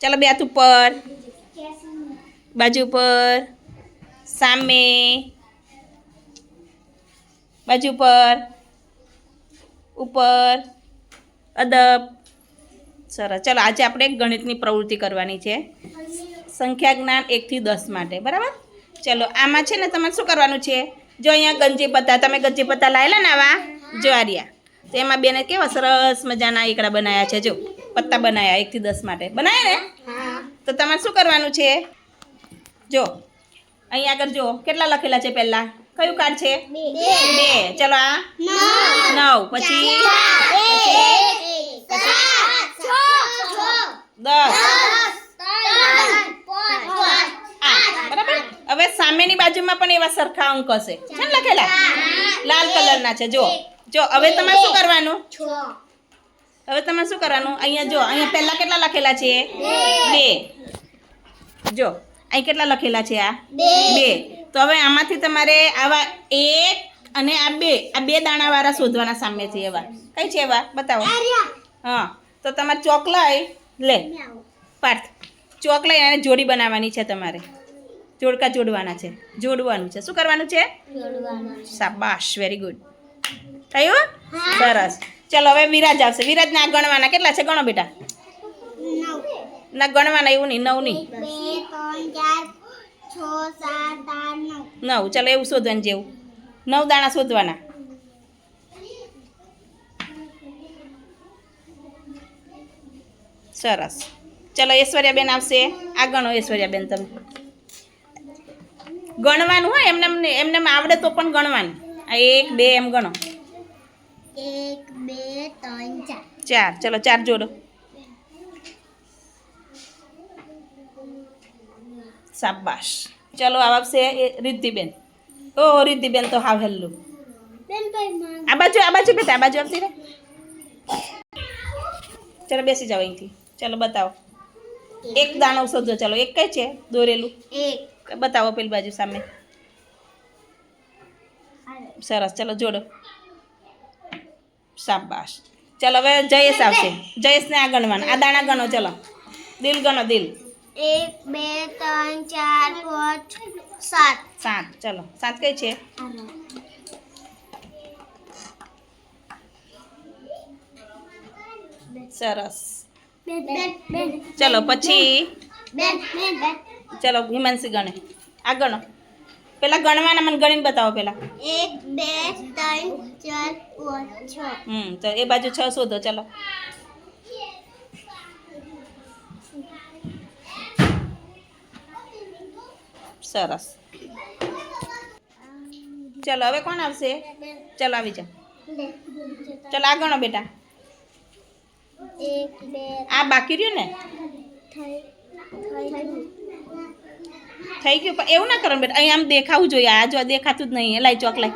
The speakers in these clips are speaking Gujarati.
ચાલો બે હાથ ઉપર. બાજુ પર સામે. બાજુ પર ઉપર. અદબ. સરસ. ચાલો, આજે આપણે ગણિતની પ્રવૃત્તિ કરવાની છે. સંખ્યા જ્ઞાન એકથી દસ માટે, બરાબર? ચલો, આમાં છે ને તમારે શું કરવાનું છે? જો અહીંયા ગંજી પત્તા તમે ગંજી પત્તા લાવેલા ને આવા? જો આ રહ્યા. તો એમાં બેને કેવા સરસ મજાના એકડા બનાવ્યા છે જો. પત્તા બનાવ્યા એકથી દસ માટે. બનાવ્યા ને? તો તમારે શું કરવાનું છે? જો અહીંયા આગળ જો કેટલા લખેલા છે પહેલાં? કયું કાર્ડ છે? બે. ચલો આ. નવ. પછી? દસ. હવે સામેની બાજુમાં પણ એવા સરખા અંક હશે. છે લખેલા? લાલ કલરના છે જો. જો હવે તમારે શું કરવાનું? હવે તમારે શું કરવાનું? અહીંયા જો અહીંયા પહેલા કેટલા લખેલા છે? બે. જો અહીં કેટલા લખેલા છે આ? બે. તો હવે આમાંથી તમારે આવા એક અને આ બે આ બે દાણાવાળા શોધવાના સામે છે એવા. કઈ છે એવા? બતાવો. હા તો તમારે ચોક લઈ લે પાર્થ ચોક લઈ અને જોડી બનાવવાની છે તમારે. જોડકા જોડવાના છે. જોડવાનું છે. શું કરવાનું છે? શાબાશ વેરી ગુડ થયું સરસ. ચલો હવે વિરાજ આવશે. વિરાજને આ ગણવાના કેટલા છે? ગણો બેટા. ના ગણવાના એવું નહીં નવ નહીં. નવ. ચલો એવું શોધવાનું જેવું નવ દાણા શોધવાના. સરસ. ચલો ઐશ્વર્યાબેન આવશે. આ ગણો ઐશ્વર્યાબેન તમે. ગણવાનું હોય એમને એમને એમને આવડે તો પણ ગણવાનું. આ એક બે એમ ગણો. એક બે ત્રણ ચાર. ચાર. ચલો ચાર જોડો. શાબાશ. ચલો આ આવશે રિદ્ધિબેન. ઓ રિદ્ધિબેન તો હાવ હેલ્લું. આ બાજુ આ બાજુ બેટા આ બાજુ આવતી રે ચલો બેસી જાઓ અહીંથી. ચલો બતાવો. એક દાણો શોધો ચલો એક કઈ છે? દોરેલું. એક. બતાવો પેલી બાજુ સામે. સરસ. ચલો જોડો. શાબાશ. ચલો હવે જયેશ આવશે. જયેશને આ ગણવાના. આ દાણા ગણો ચલો. દિલ ગણો દિલ. એક બે ત્રણ ચાર પાંચ સાત. સાત. ચલો સાત કઈ છે? સરસ. ચલો પછી? ચલો હિમાંશી ગણે. આ ગણો. પેલા ગણવાના મને ગણીને બતાવો પેલા. એક બે ત્રણ ચાર પાંચ છ. હમ તો એ બાજુ છ શોધો ચલો. સરસ. ચલો હવે કોણ આવશે? ચલો આવી જાઓ ચલો આ ગણો બેટા. એક બે આ બાકી રહ્યું ને? થઈ થઈ થઈ ગયું. પણ એવું ના કરો ને બેટા. અહીં આમ દેખાવું જોઈએ. આ જો દેખાતું જ નહીં. લાઈ ચોક લાઈ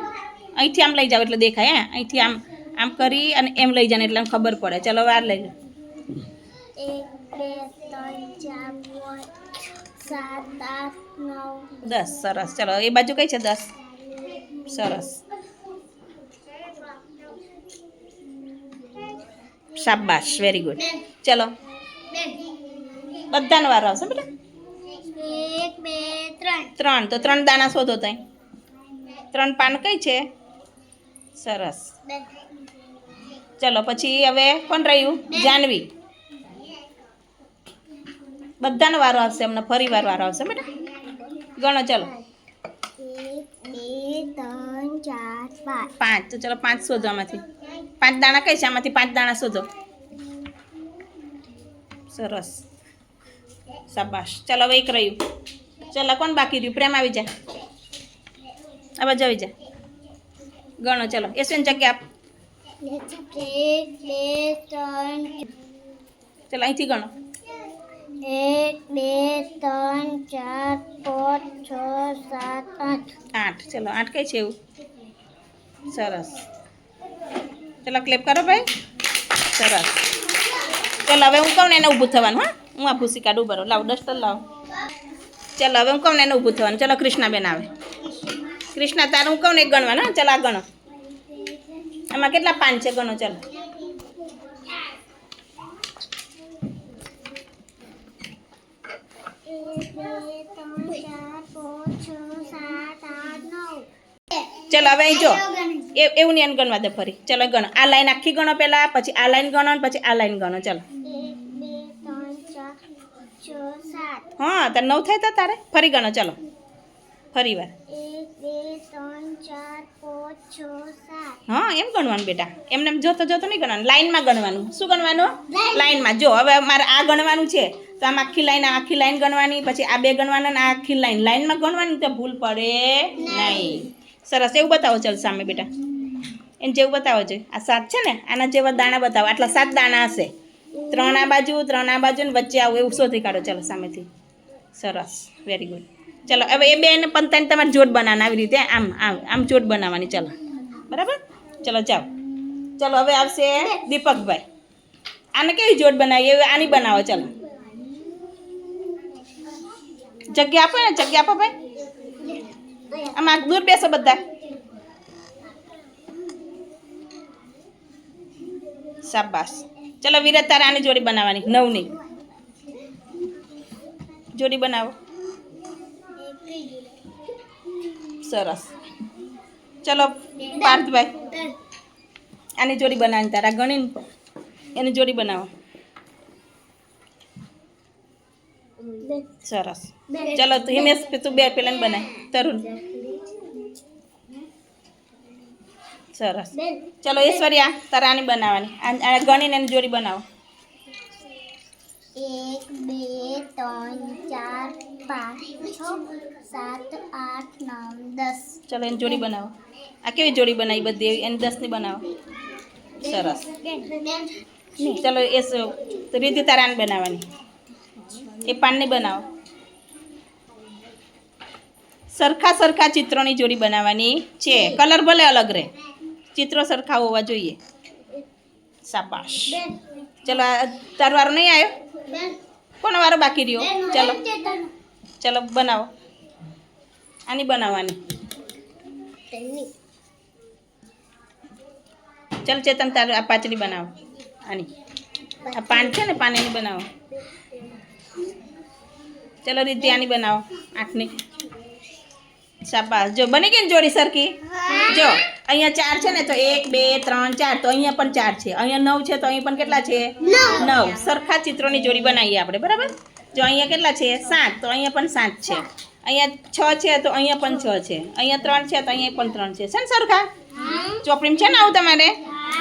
અહીંથી આમ લઈ જાઓ એટલે દેખાય, હે? અહીંથી આમ આમ કરી અને એમ લઈ જાય ને એટલે આમ ખબર પડે. ચલો, વાર લઈ જાઓ એક બે ત્રણ ચાર પાંચ સાત આઠ નવ દસ. સરસ. ચલો, એ બાજુ કઈ છે? દસ. સરસ. શાબાશ. વેરી ગુડ ચલો. બધાનો વાર આવશે બેટા. એક બે ત્રણ. ત્રણ. તો ત્રણ દાણા શોધો તઈ. ત્રણ પાન કઈ છે? સરસ. ચલો પછી હવે કોણ રહ્યું? જાનવી. બધાનો વારો આવશે એમને ફરી વાર વારો આવશે બેટા. ગણો ચલો. ત્રણ ચાર પાંચ. પાંચ. તો ચલો પાંચ શોધો આમાંથી. પાંચ દાણા કઈ છે? આમાંથી પાંચ દાણા શોધો. સરસ. શાબાશ. ચાલો હવે એક રહ્યું. ચાલો, કોણ બાકી રહ્યું? પ્રેમ આવી જા. આ બાજુ આવી જા. ગણો, ચાલો. એસવીન જગ્યા આપ. ચલો, અહીંથી ગણો. એક બે ત્રણ ચાર પાંચ છ સાત આઠ. આઠ ચલો, આઠ કઈ છે એવું? સરસ. ચલો ક્લેપ કરો ભાઈ. સરસ. ચલો, હવે હું કહું ને એને ઊભું થવાનું, હા. હું આ ભૂસી કાઢું બરો. લાવ, ડસ્ટર લાવ. ચલો, હવે હું કહું ને એને ઊભું થવાનું. ચલો કૃષ્ણાબેન આવે. કૃષ્ણા, તારે હું કહું ને એક ગણવાનું ચલો, આ ગણો. આમાં કેટલા પાન છે? ગણો, ચલો. ચલો, હવે અહીં જો. એવું નહીં ગણવા દે ફરી. ચલો, ગણો. આ લાઈન આખી ગણો પહેલા, પછી આ લાઈન ગણો પછી આ લાઈન ગણો. ચલો. હા તાર નવ થાય તો તારે. ફરી ગણો ચાલો. ફરી વાર. હા એમ ગણવાનું બેટા. એમને જોતો જોતો નહીં ગણવાનું. લાઈનમાં ગણવાનું. શું ગણવાનું. લાઈનમાં. જો હવે મારે આ ગણવાનું છે. તો આમ આખી લાઈન આખી લાઈન ગણવાની પછી આ બે ગણવાના આ આખી લાઈન. લાઈનમાં ગણવાની તો ભૂલ પડે નહીં. સરસ. એવું બતાવો ચાલ સામે બેટા. એને જેવું બતાવો છે આ સાત છે ને? આના જેવા દાણા બતાવો. આટલા સાત દાણા હશે. ત્રણ આ બાજુ, ત્રણ આ બાજુ ને વચ્ચે આવું, એવું શોધી કાઢો. ચાલો, સામેથી. સરસ. વેરી ગુડ ચલો, હવે એ બે ને પંતાને તમારે જોડ બનાવવાના આવી રીતે. આમ આમ આમ જોડ બનાવવાની. ચલો. બરાબર? ચલો, જાઓ. ચલો, હવે આવશે દીપકભાઈ. આને કેવી જોડ બનાવી એવી આની બનાવો, ચલો. જગ્યા આપો ને, જગ્યા આપો ભાઈ. આમાં દૂર બેસો બધા. શાબાશ. ચલો વિરત તારે આની જોડી બનાવવાની, નવની. જોડી બનાવો. સરસ. ચલો, પાર્થભાઈ. આની જોડી બનાવી તારા ગણીને એની જોડી બનાવો. સરસ. ચલો હિમેશ, તું બે પેલા બનાય. તરુણ. સરસ. ચલો ઐશ્વર્યા તારાની બનાવવાની. આ- ગણીને એની જોડી બનાવો. એક બે ત્રણ ચાર પાંચ છ સાત આઠ નવ દસ. ચલો એની જોડી બનાવો. આ કેવી જોડી બનાવી બધી એને દસની બનાવો. સરસ. ચલો એ રીતિ તારે બનાવવાની. એ પાનને બનાવો. સરખા સરખા ચિત્રોની જોડી બનાવવાની છે. કલર ભલે અલગ રહે. ચિત્રો સરખા હોવા જોઈએ. શાબાશ. ચલો તારો વારો નહીં આવ્યો? કોનો વારો બાકી રહ્યો? ચલો. ચલો બનાવો. આની બનાવવાની. ચલ ચેતન તારું આ પાચડી બનાવો. આની. આ પાન છે ને પાન એની બનાવો. ચલો રીતિ આની બનાવો. આઠની શાબાશ. જો બની ગઈ ને જોડી સરખી? જો. અહીંયા ચાર છે ને તો એક બે ત્રણ ચાર તો અહીંયા પણ ચાર છે. અહીંયા નવ છે તો અહીંયા પણ કેટલા છે? નવ. સરખા ચિત્રોની જોડી બનાવીએ આપણે બરાબર? જો અહીંયા કેટલા છે? સાત. તો અહીંયા પણ સાત છે. અહીંયા છ છે તો અહીંયા પણ છ છે. અહીંયા ત્રણ છે તો અહીંયા પણ ત્રણ છે. છે ને સરખા? ચોપડીમાં છે ને આવું તમારે?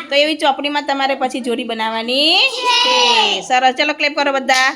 તો એવી ચોપડીમાં તમારે પછી જોડી બનાવવાની છે. સરસ. ચલો ક્લેપ કરો બધા.